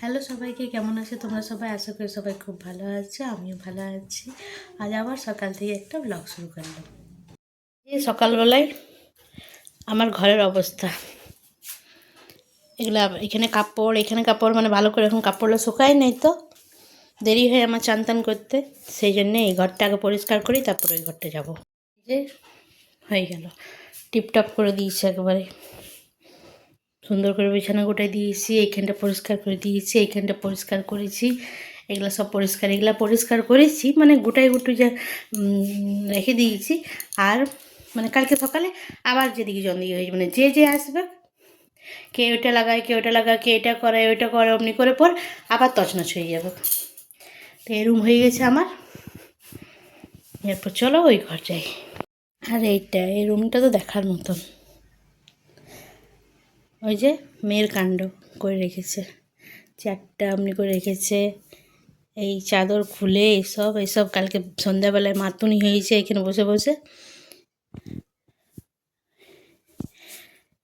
Hello সবাইকে, কেমন আছে? তোমরা সবাই আশা করি সবাই খুব ভালো আছে, আমিও ভালো আছি। আজ আবার সকাল থেকে একটা ব্লগ শুরু করলাম। এই সকালবেলায় আমার ঘরের অবস্থা। এগুলা এখানে কাপড় এখানে কাপড় মানে ভালো করে এখন কাপড়গুলো শুকায় নেই তো। দেরি হয় আমার চান টান করতে, সেই জন্যে এই ঘরটা আগে পরিষ্কার করি, তারপর ওই ঘরটা যাব। যে, হয়ে গেল। টিপটপ করে দিয়েছে একেবারে। সুন্দর করে বিছানা গোটাই দিয়েছি, এইখানটা পরিষ্কার করে দিয়েছি, এইখানটা পরিষ্কার করেছি, এগুলো সব পরিষ্কার, এগুলো পরিষ্কার করেছি মানে গোটাই গুটু যা রেখে দিয়েছি। আর মানে কালকে সকালে আবার যেদিকে জন দিয়ে হয়েছে মানে যে যে আসবে, কে ওইটা লাগায়, কে ওইটা লাগায়, কে এটা করে, ওইটা করে, অমনি করে পর আবার তছনছ হয়ে যাবে। তো এরম হয়ে গেছে আমার। এরপর চলো ওই ঘর যাই। আর এইটা, এই রুমটা তো দেখার মতন। ওই যে মেয়ের কাণ্ড করে রেখেছে। চারটা এমনি করে রেখেছে। এই চাদর খুলে এইসব এইসব কালকে সন্ধ্যাবেলায় মাতুনি হয়েছে এখানে বসে বসে।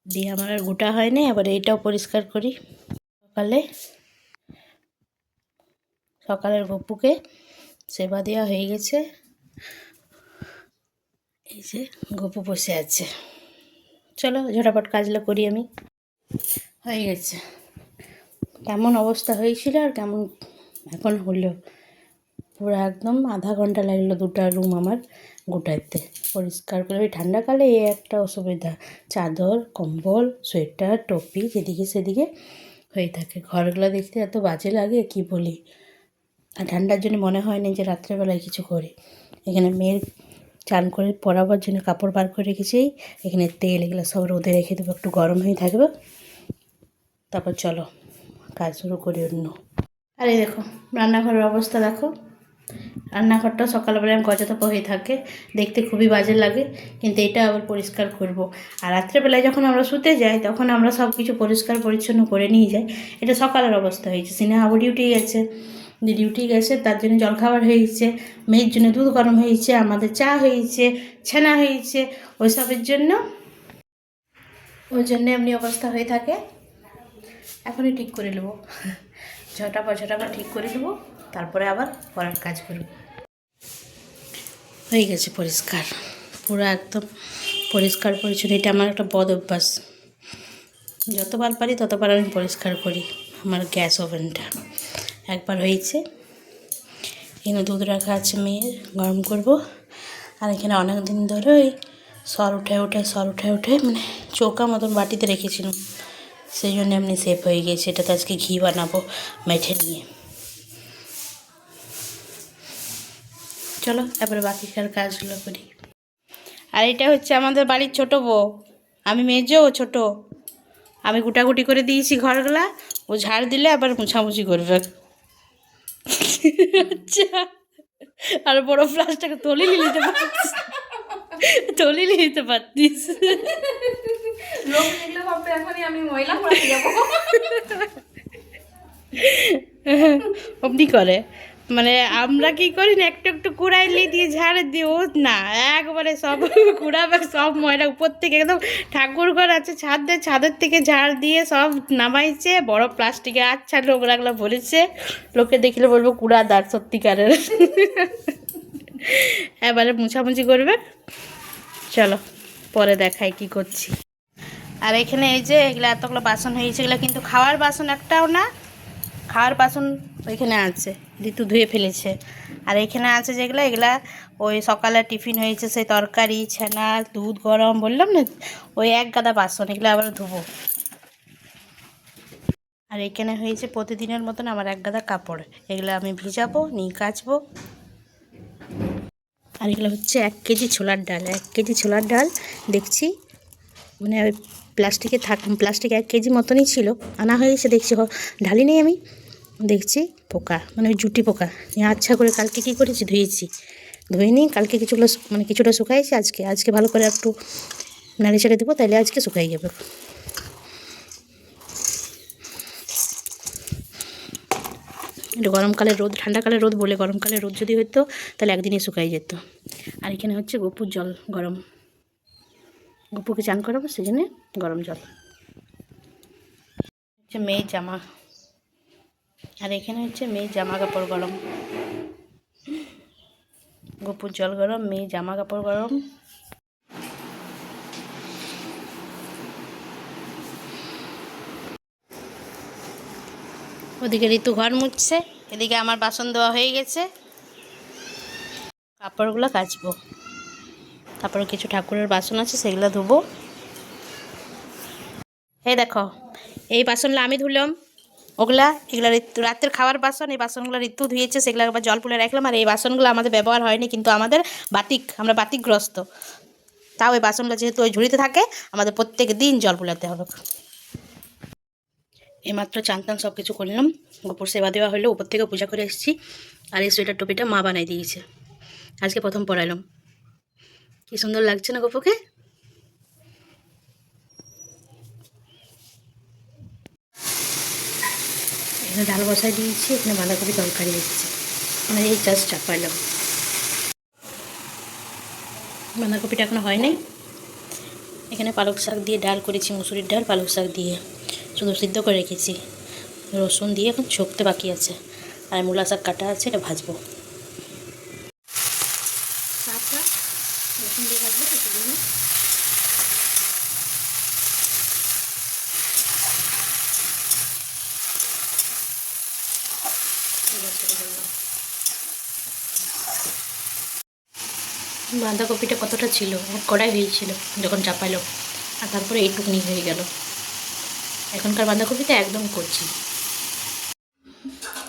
দিয়ে আমার আর গোটা হয়নি আবার এইটাও পরিষ্কার করি। সকালে সকালের গপুকে সেবা দেওয়া হয়ে গেছে। এই যে গপু বসে আছে। চলো ঝটাপট কাজগুলো করি আমি। হয়ে গেছে। কেমন অবস্থা হয়েছিল আর কেমন এখন হলো? পুরো একদম আধা ঘণ্টা লাগল দুটা রুম আমার গোটাইতে। পরিষ্কার করে ওই ঠান্ডাকালে এই একটা অসুবিধা। চাদর, কম্বল, সোয়েটার, টপি যেদিকে সেদিকে হয়ে থাকে। ঘরগুলো দেখতে এত বাজে লাগে, কি বলি? আর ঠান্ডার জন্য মনে হয় না যে রাত্রেবেলায় কিছু করি। এখানে মেয়ের চান করে পরাবার জন্য কাপড় বার করে রেখেছি। এখানে তেল এগুলো সব রোদে রেখে দেবো, একটু গরম হয়ে থাকবে। তারপর চলো, কাজ শুরু করি অন্য। আর এই দেখো, রান্নাঘরের অবস্থা দেখো। রান্নাঘরটা সকালবেলা গজাতপ হয়ে থাকে, দেখতে খুবই বাজে লাগে, কিন্তু এটা আবার পরিষ্কার করব। আর রাত্রেবেলায় যখন আমরা শুতে যাই, তখন আমরা সব কিছু পরিষ্কার পরিচ্ছন্ন করে নিয়ে যাই। এটা সকালের অবস্থা হয়েছে। সিনেমা ডিউটি গেছে। ডিউটি গেছে, তার জন্য জলখাবার হয়েছে, মেয়ের জন্য দুধ গরম হয়েছে, আমাদের চা হয়েছে, ছানা হয়েছে। ওইসবের জন্য, ওই জন্য এমনি অবস্থা হয়ে থাকে। এখনই ঠিক করে নেব। ঝটাপা ঝটাপা ঠিক করে নেব, তারপরে আবার পরের কাজ করব। হয়ে গেছে পরিষ্কার। পুরো একদম পরিষ্কার পরিচ্ছন্ন। এটা আমার একটা বদ অভ্যাস। যতবার পারি ততবার আমি পরিষ্কার করি। আমার গ্যাস ওভেনটা একবার হয়েছে। এখানে দুধ রাখা আছে মেয়ের, গরম করব। আর এখানে অনেক দিন ধরে ওই সর উঠে উঠে, সর উঠে উঠে মানে চৌকা মতন বাটিতে রেখেছিলাম। সেই জন্য এমনি সেফ হয়ে গেছে এটাতে আজকে ঘি বানাবো মেঠে নিয়ে। চলো, এবারে বাকিকার কাজগুলো করি। আর এটা হচ্ছে আমাদের বাড়ির ছোট বউ। আমি মেজো, ও ছোট। আমি গুটাগুটি করে দিয়েছি ঘরগুলা। ও ঝাড় দিলে আবার মুছামুছি করবে। আচ্ছা। আর বড় ফ্লাসটাকে তলি নিতে পারতিস তলি নিতে পারতিস। লোক দেখলে ভাববে এখনই আমি মহিলা পড়াতে যাব। অমনি করে। মানে আমরা কি করি না একটু একটু কুড়াইলে দিয়ে ঝাড় দিই ও না একবারে সব কুড়াবে সব ময়লা উপর থেকে একদম ঠাকুর ঘর আছে ছাদ দিয়ে ছাদের থেকে ঝাড় দিয়ে সব নামাইছে বড় প্লাস্টিকে আচ্ছা লোক রাখলা বলেছে লোকে দেখলে বলব কুড়াদার সত্যিকারের। এবারে মুছামুছি করবে। চলো, পরে দেখাই কি করছি। আর এখানে এই যে এগুলো এতগুলো বাসন হয়েছে এগুলো কিন্তু খাওয়ার বাসন একটাও না, খাওয়ার বাসন ওইখানে আছে, ঋতু ধুয়ে ফেলেছে। আর এখানে আছে যেগুলো, এগুলা ওই সকালে টিফিন হয়েছে সেই তরকারি, ছানা, দুধ গরম, বললাম না, ওই এক গাদা বাসন, এগুলো আবার ধুবো। আর এখানে হয়েছে প্রতিদিনের মতন আমার এক গাদা কাপড়, এগুলো আমি ভিজাবো, নিয়ে কাচবো। আর এগুলো হচ্ছে এক কেজি ছোলার ডাল, এক কেজি ছোলার ডাল দেখছি। মানে ওই প্লাস্টিকে থাক, প্লাস্টিক এক কেজি মতনই ছিল। আনা হয়েছে, দেখছি ঢালি নেই আমি। দেখছি, পোকা মানে ওই জুটি পোকা। আচ্ছা করে কালকে কী করেছি? ধুয়েছি। ধুয়ে নিই কালকে কিছুগুলো মানে কিছুটা শুকাইছি আজকে। আজকে ভালো করে একটু নাড়ি ছেড়ে দেবো তাহলে আজকে শুকাই যাবে। গরমকালে রোদ ঠান্ডাকালে রোদ বলে গরমকালে রোদ যদি হতো তাহলে একদিনে শুকাই যেত। আর এখানে হচ্ছে গপুর জল, গরম। গপুকে চান করাবো জন্যে গরম জল। হচ্ছে মেয়ের জামা। আর এখানে হচ্ছে মেয়ে জামা কাপড় গরম। গোপুর জল গরম মেয়ে জামা কাপড় গরম। ওদিকে ঋতু ঘর মুছছে, এদিকে আমার বাসন দেওয়া হয়ে গেছে। কাপড়গুলো কাচবো। তারপরে কিছু ঠাকুরের বাসন আছে, সেগুলো ধুবো। এই দেখো, এই বাসনগুলো আমি ধুলাম। ওগুলা, এগুলো ঋতু রাতের খাওয়ার বাসন, এই বাসনগুলো ঋতু ধুয়েছে, সেগুলো আবার জল পুলে রাখলাম। আর এই বাসনগুলো আমাদের ব্যবহার হয়নি, কিন্তু আমাদের বাতিক, আমরা বাতিকগ্রস্ত। তাও এই বাসনগুলো যেহেতু ওই ঝুড়িতে থাকে, আমাদের প্রত্যেক দিন জল পুলাতে হবে। এইমাত্র চান টান সব কিছু করলাম। গোপুর সেবা দেওয়া হলো, উপর থেকে পূজা করে এসেছি। আর এই সোয়েটার টুপিটা মা বানাই দিয়েছে। আজকে প্রথম পরাইলাম। কি সুন্দর লাগছে না গোপুকে? এখানে ডাল বসাই দিয়েছি, এখানে বাঁধাকপি তরকারি দিচ্ছি মানে এই জাস্ট চাপাইলাম বাঁধাকপিটা এখনও হয় নাই। এখানে পালক শাক দিয়ে ডাল করেছি, মুসুরির ডাল, পালক শাক দিয়ে। শুধু সিদ্ধ করে রেখেছি। রসুন দিয়ে এখন ছকতে বাকি আছে। আর মূলা শাক কাটা আছে, এটা ভাজবো। বললাম। বাঁধাকপিটা কতটা ছিল? কড়াই হয়েছিল যখন চাপাইলো আর তারপরে এইটুকুনি হয়ে গেল। এখনকার বাঁধাকপিটা একদম করছি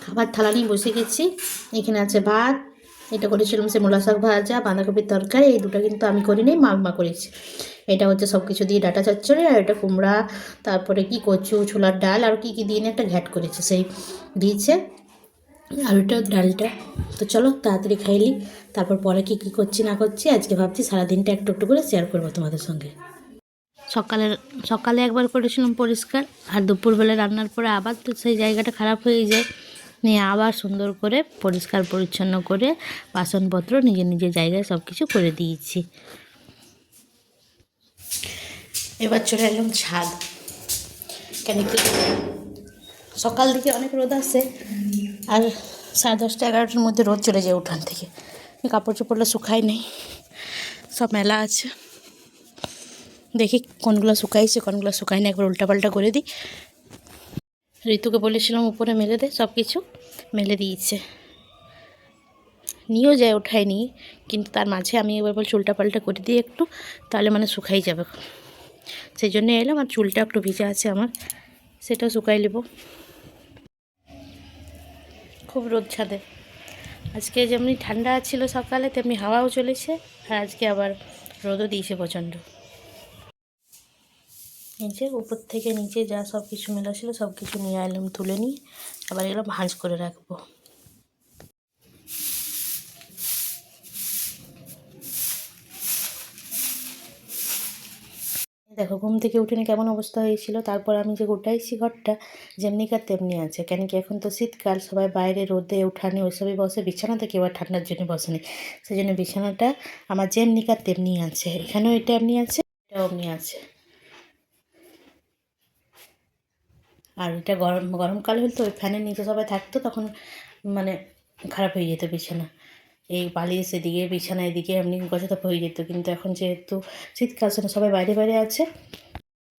খাবার থালা নিয়ে বসে গেছি। এখানে আছে ভাত, এটা করেছিলাম সে মূলা শাক ভাজা, বাঁধাকপির তরকারি, এই দুটো কিন্তু আমি করিনি, মা মা করেছি। এটা হচ্ছে সব কিছু দিয়ে ডাটা চচ্চড়ি আর এটা কুমড়া, তারপরে কি কচু, ছোলার ডাল, আর কি কি দিয়ে একটা ঘ্যাট করেছে, সেই দিয়েছে। আলুটা ডালটা। তো চলো তাড়াতাড়ি খাইলি তারপর পরে কি কি করছি না করছি, আজকে ভাবছি সারাদিনটা একটু একটু করে শেয়ার করব তোমাদের সঙ্গে। সকালের, সকালে একবার করেছিলাম পরিষ্কার আর দুপুরবেলা রান্নার পরে আবার তো সেই জায়গাটা খারাপ হয়ে যায়। নিয়ে আবার সুন্দর করে পরিষ্কার পরিচ্ছন্ন করে বাসনপত্র নিজের নিজের জায়গায় সব কিছু করে দিয়েছি। এবার চলে এলাম ছাদ। কেন কি? সকাল দিকে অনেক রোদ আসে আর সাড়ে দশটা এগারোটার মধ্যে রোদ চলে যায় উঠান থেকে। কাপড় চোপড়গুলো শুকায় নেই। সব মেলা আছে। দেখি কোনগুলো শুকাইছে, কোনগুলো শুকায়নি একবার উল্টাপাল্টা করে দিই। ঋতুকে বলেছিলাম উপরে মেলে দে সব কিছু মেলে দিয়েছে। নিয়েও যায় ওঠায়নি কিন্তু তার মাঝে আমি এবার বলছি, উল্টাপাল্টা করে দিই একটু, তাহলে মানে শুকাই যাবে। সেই জন্য এলাম, আর চুলটা একটু ভিজা আছে আমার, সেটাও শুকাই নেব। খুব রোদ ছাদে। আজকে যেমনি ঠান্ডা ছিল সকালে, তেমনি হাওয়াও চলেছে, আর আজকে আবার রোদও দিয়েছে প্রচণ্ড। নিচে, উপর থেকে নিচে যা সব কিছু মেলা ছিল সব কিছু নিয়ে এলাম তুলে নিয়ে আবার এগুলো ভাঁজ করে রাখব। দেখো, ঘুম থেকে উঠে নি কেমন অবস্থা হয়েছিল, তারপর আমি যে গোটাইছি ঘরটা যেমনিকার তেমনি আছে, কেন কি এখন তো শীতকাল, সবাই বাইরে রোদে উঠানে ওইসবই বসে, বিছানাতে কেউ আর ঠান্ডার জন্য বসেনি সেই জন্য বিছানাটা আমার যেমনিকার তেমনি আছে, এখানেও এটা এমনি আছে, এটাও এমনি আছে। আর এটা গরম গরমকাল হলে তো ওই ফ্যানের নিচে সবাই থাকতো, তখন মানে খারাপ হয়ে যেত বিছানা। এই বালিশ এদিকে, বিছানা এদিকে, এমনি গোছাতে হয়ে যেত। কিন্তু এখন যেহেতু শীতকাল সেটা সবাই বাইরে বাইরে আছে।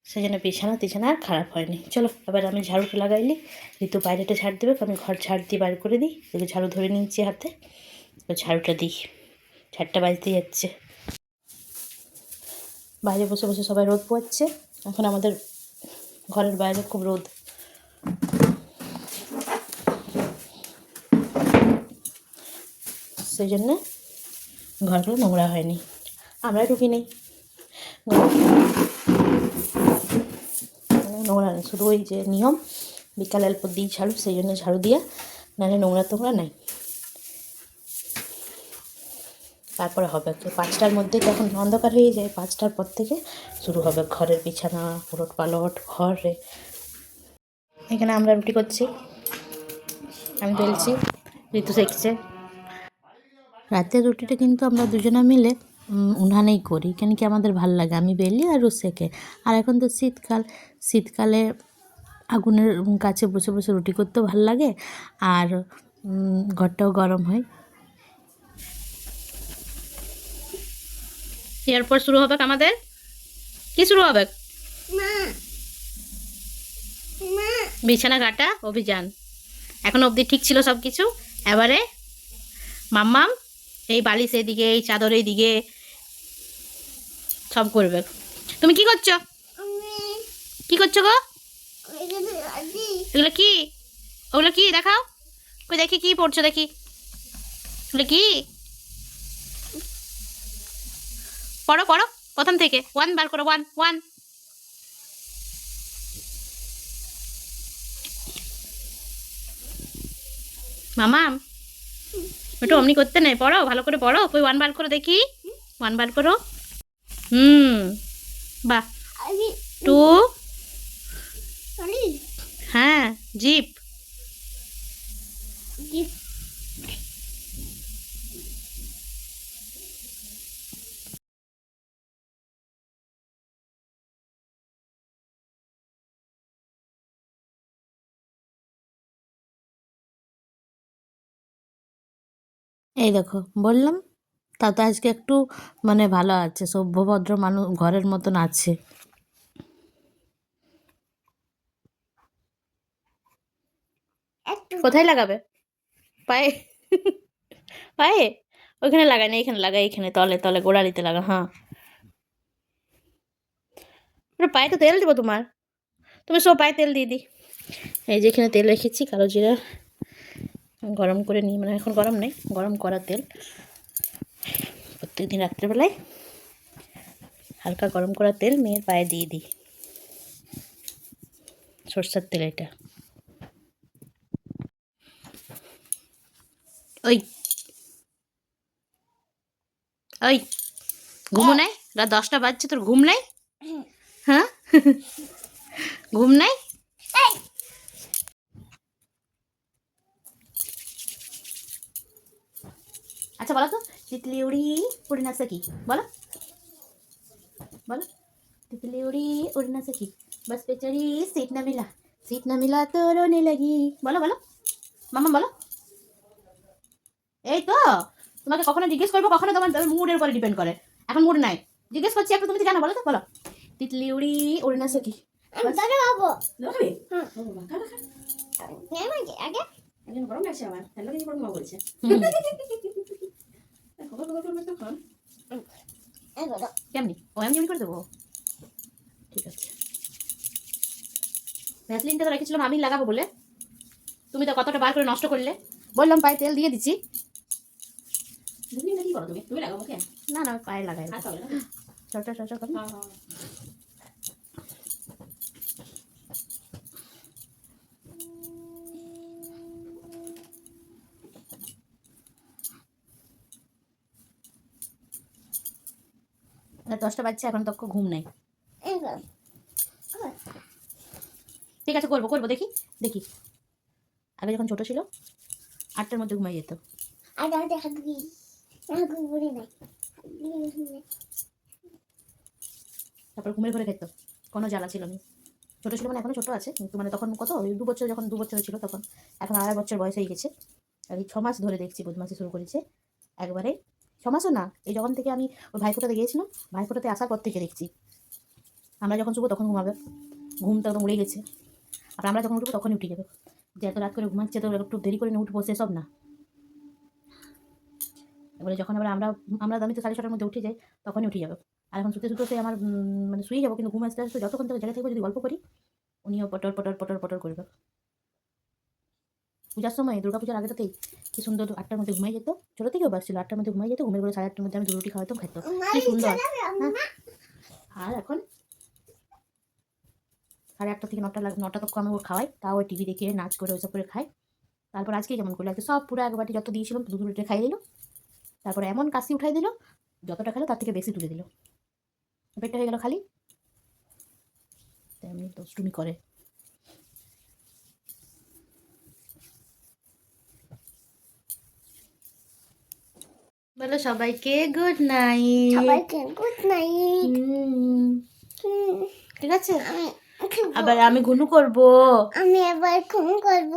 সেই জন্য বিছানা, টিছানা আর খারাপ হয়নি। চলো, এবার আমি ঝাড়ুটা লাগাইলি ঋতু বাইরেটা ঝাড় দেবে, আমি ঘর ঝাড় দিয়ে বার করে দিই। এদিকে ঝাড়ু ধরে নিচ্ছি হাতে। এবার ঝাড়ুটা দিই। ঝাড়টা বাজতে যাচ্ছে। বাইরে বসে বসে সবাই রোদ পোয়াচ্ছে। এখন আমাদের ঘরের বাইরে খুব রোদ। সেই জন্যে ঘরগুলো নোংরা হয়নি। আমরা ঢুকি নেই। নোংরা নেই, শুধু ওই যে নিয়ম, বিকাল অল্প দিই ঝাড়ু, সেই জন্য ঝাড়ু দিয়া, নাহলে নোংরা টোংরা নাই। তারপরে হবে পাঁচটার মধ্যে যখন অন্ধকার হয়ে যায়, পাঁচটার পর থেকে শুরু হবে ঘরের বিছানা উলট পালট ঘরে। এখানে আমরা রুটি করছি। আমি বেলছি, ঋতু শেখছে রাতের রুটিটা কিন্তু আমরা দুজনে মিলে উনানেই করি। কেন কি আমাদের ভালো লাগে। আমি বেলি আর ও শেখে আর এখন তো শীতকাল। শীতকালে আগুনের কাছে বসে বসে রুটি করতেও ভালো লাগে। আর ঘরটাও গরম হয়। এরপর শুরু হবে আমাদের? কি শুরু হবে? কাটা অভিযান। এখন অবধি ঠিক ছিল সব কিছু এবারে মাম্মাম এই বালিশ এদিকে, এই চাদর এইদিকে সব করবে। তুমি কি করছ? কি করছ গো? এগুলো কি? ওগুলো কি? দেখাও। কই দেখি কি পড়ছো দেখি। এগুলো কি? পড়ো পড়ো, প্রথম থেকে। ওয়ান বার করো। ওয়ান ওয়ান মামাম ওটা অমনি করতে নেই পড়ো ভালো করে পড়ো কই ওয়ান বার করো দেখি। ওয়ান বার করো। হুম বাহ। টু হ্যাঁ জিপ এই দেখো বললাম তাতে আজকে একটু মানে ভালো আছে সভ্যভদ্র মানুষ ঘরের মতন আছে। কোথায় লাগাবে? পায়ে? পায়ে? ওইখানে লাগাই না এখানে লাগাই এখানে তলে তলে গোড়ালিতে লাগা হ্যাঁ। পায়ে তো তেল দেবো তোমার। তুমি সব পায়ে তেল দিয়ে দি। এই যে এখানে তেল রেখেছি কালো জিরা। গরম করে নিই মানে এখন গরম নেই গরম করা তেল। প্রত্যেকদিন রাত্রেবেলায় হালকা গরম করা তেল মেয়ের পায়ে দিয়ে দিই। সরষের তেল এটা। ওই। ওই ঘুমো নাই? রাত দশটা বাজছে তোর ঘুম নাই? হ্যাঁ? ঘুম নাই? বলো তো তিতলি উড়ি উড়ি না সকি বলো বলো तितली उड़ी उड़ ना सकी बस पे चढ़ी सीट ना मिला सीट ना मिला तो रोने लगी বলো বলো মামা বলো এই তো তোমাকে কখনো জিজ্ঞেস করবো কখনো তোমার মুডের উপরে ডিপেন্ড করে এখন মুড নাই জিজ্ঞেস করছি একটু তুমি তো জানো বলো তো বলো তিতলি উড়ি উড়ি না সকি দেখাবে? ও বাবা, খা, খা, খা। একজন গরম লাগছে আমার তাহলে কিছু গরম বলছে কেমনি? ও এমনি করে দেবো? ঠিক আছে। ভ্যাসলিনটা তো রেখেছিলাম আমি লাগাবো বলে। তুমি তো কতটা বার করে নষ্ট করলে? বললাম পায়ে তেল দিয়ে দিচ্ছি। ভ্যাসলিনটা কি করো তুমি? তুমি লাগাও না না পায়ে লাগাই ছোট ছোট করে দশটা বাজছে এখন তক ঘুম নেই। ঠিক আছে করব করব দেখি দেখি। আগে যখন ছোট ছিল আটটার মধ্যে ঘুমাই যেত। তারপর ঘুমের ঘরে খেত কোনো জ্বালা ছিল না। ছোটো ছিল মানে এখনও ছোটো আছে কিন্তু মানে তখন কত ওই দু বছর যখন দু বছর ছিল তখন এখন আড়াই বছর বয়স হয়ে গেছে। আর এই ছ মাস ধরে দেখছি বদমাসি শুরু করেছে একবারে ছ মাসও না, এই যখন থেকে আমি ওই ভাইফোটাতে গিয়েছিলাম, ভাইফোটাতে আসার পর থেকে দেখছি। আমরা যখন শুবো তখন ঘুমাবে ঘুম তো একদম উড়ে গেছে। আর আমরা যখন উঠবো তখনই উঠে যাবে। যে এত রাত করে ঘুমাচ্ছে, তো একটু দেরি করে উঠবো সেসব না। এবারে যখন আবার আমরা আমরা আমি তো সাড়ে ছটার মধ্যে উঠে যাই, তখনই উঠে যাবে। আর এখন শুতে শুতে আমার মানে শুয়ে যাব, কিন্তু ঘুম আসতে আসতে, যতক্ষণ থেকে জায়গা থেকে যদি গল্প করি, উনিও পটর পটর পটর পটর করবে। পূজার সময় দুর্গা পূজার আগেটাতেই কি সুন্দর আটটার মধ্যে ঘুমাই যেত। ছোটো থেকেও বাস ছিল আটটার মধ্যে ঘুমাই যেত ঘুমের করে সাড়ে আটটার মধ্যে আমি দু রুটি খাওয়াতাম খাইতো। কি সুন্দর। হ্যাঁ। আর এখন সাড়ে আটটা থেকে নটা লাগ নটা তক আমি ওর খাওয়াই তাও ওই টিভি দেখে নাচ করে ওইসব করে খাই। তারপর আজকে যেমন করল আজকে সব পুরো এক বাটি যত দিয়েছিলাম দু রুটি খাই দিল। তারপরে এমন কাশি উঠাই দিল যতটা খেলো তার থেকে বেশি তুলে দিল। পেটটা হয়ে গেল খালি। তেমনি দুষ্টুমি করে। বলো সবাইকে গুড নাইট সবাইকে গুড নাইট ঠিক আছে? আবার আমি ঘুনু করব। আমি এবার ঘুম করব।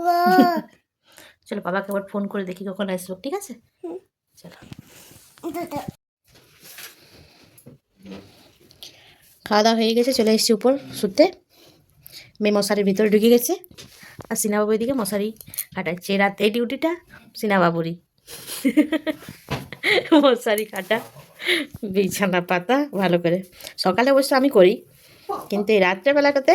চলো বাবাকে আবার ফোন করে দেখি কখন আসব ঠিক আছে? চলো। খাওয়া দাওয়া হয়ে গেছে চলে এসেছি উপর শুতে। মেয়ে মশারির ভিতরে ঢুকে গেছে। আর সিনাবাবু এদিকে মশারি কাটাচ্ছে রাত এই ডিউটিটা সিনাবাবুরই। মশারি কাটা, বিছানা পাতা, ভালো করে। সকালে অবশ্য আমি করি, কিন্তু এই রাত্রেবেলাটাতে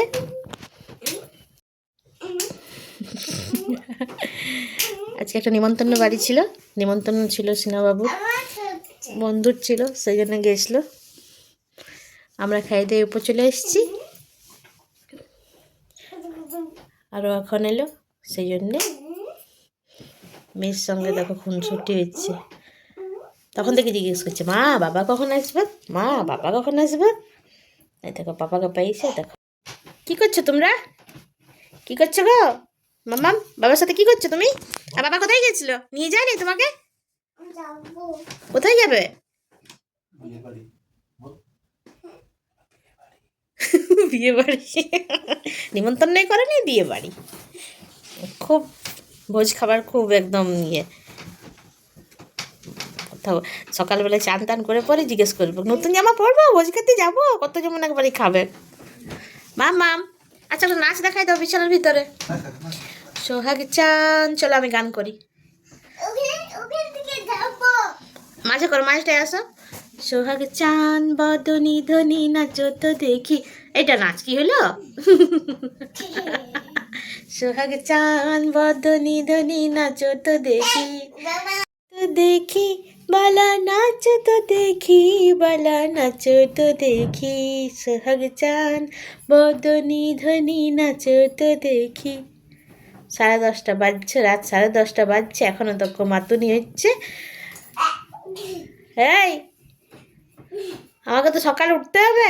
আজকে একটা নিমন্ত্রণ বাড়ি ছিল। নিমন্ত্রণ ছিল সিনাবাবু বন্ধুর ছিল, সেই জন্য গেছিল। আমরা খাই দিয়ে উপর চলে এসেছি। আরও এখন এলো, সেই জন্যে। মেয়ের সঙ্গে দেখো খুনসুটি হচ্ছে। তখন থেকে জিজ্ঞেস করছে, মা, বাবা কখন আসবে? মা, বাবা কখন আসবে? এই দেখো, বাবাকে পাইছে, দেখো। কি করছ তোমরা? কি করছ গো? মামাম, বাবার সাথে কি করছ তুমি? আর বাবা কোথায় গেছিল? নিয়ে যায়নি তোমাকে? কোথায় যাবে? বিয়ে বাড়ি নিমন্ত্রণই করেনি বিয়ে বাড়ি খুব ভোজ খাবার, খুব একদম ইয়ে। কোথাও সকালবেলা চান টান করে পরে জিজ্ঞেস করব, নতুন জামা পরবো? ভোজ খেতে যাব? কত যেমন একবারই খাবে। মাম মাম আচ্ছা নাচ দেখাই দাও বিছানার ভিতরে। সোহাগ চান, চলো আমি গান করি। মাঝে করো, মাঝটায় আসো। সোহাগ চান, বদনি ধনি নাচো তো দেখি। এটা নাচ কি হলো? সোহাগ চান, বদনি ধনি নাচো তো দেখি। তো দেখি। বালা নাচ তো দেখি, বালা নাচো তো দেখি। সোহাগ চান, বদনি ধনি নাচো তো দেখি। সাড়ে দশটা বাজছে, রাত সাড়ে দশটা বাজছে, এখনও তো মাতুনি হচ্ছে। এই, আমাকে তো সকালে উঠতে হবে।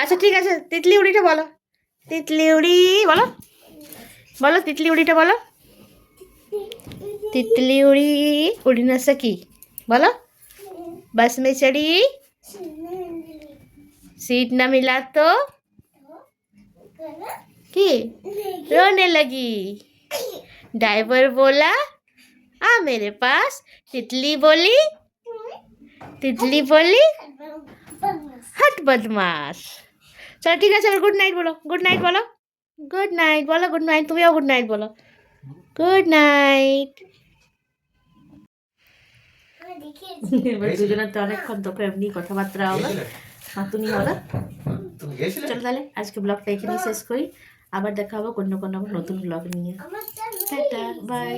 আচ্ছা ঠিক আছে, তিতলি উড়িটা বলো। তিতলি উড়ি, বলো। বলো, তিতলি উড়িটা বলো। तितली उड़ी उड़ी न सकी। बोलो। बस में चढ़ी। सीट न मिला तो? की? रोने लगी। ड्राइवर बोला, आ, मेरे पास तितली बोली। तितली बोली, हट बदमाश। चलो, ठीक है, चलो गुड नाइट बोलो। गुड नाइट बोलो। गुड नाइट बोलो गुड नाइट तुम्हें गुड नाइट बोलो। गुड नाइट এবার দুজনের তো অনেকক্ষণ তোকে এমনি কথাবার্তা হলো নাতুনি হলো চলো তাহলে আজকে ব্লগটা এখানেই শেষ করি। আবার দেখা হবে অন্য কোনো নতুন ব্লগ নিয়ে। Tata bye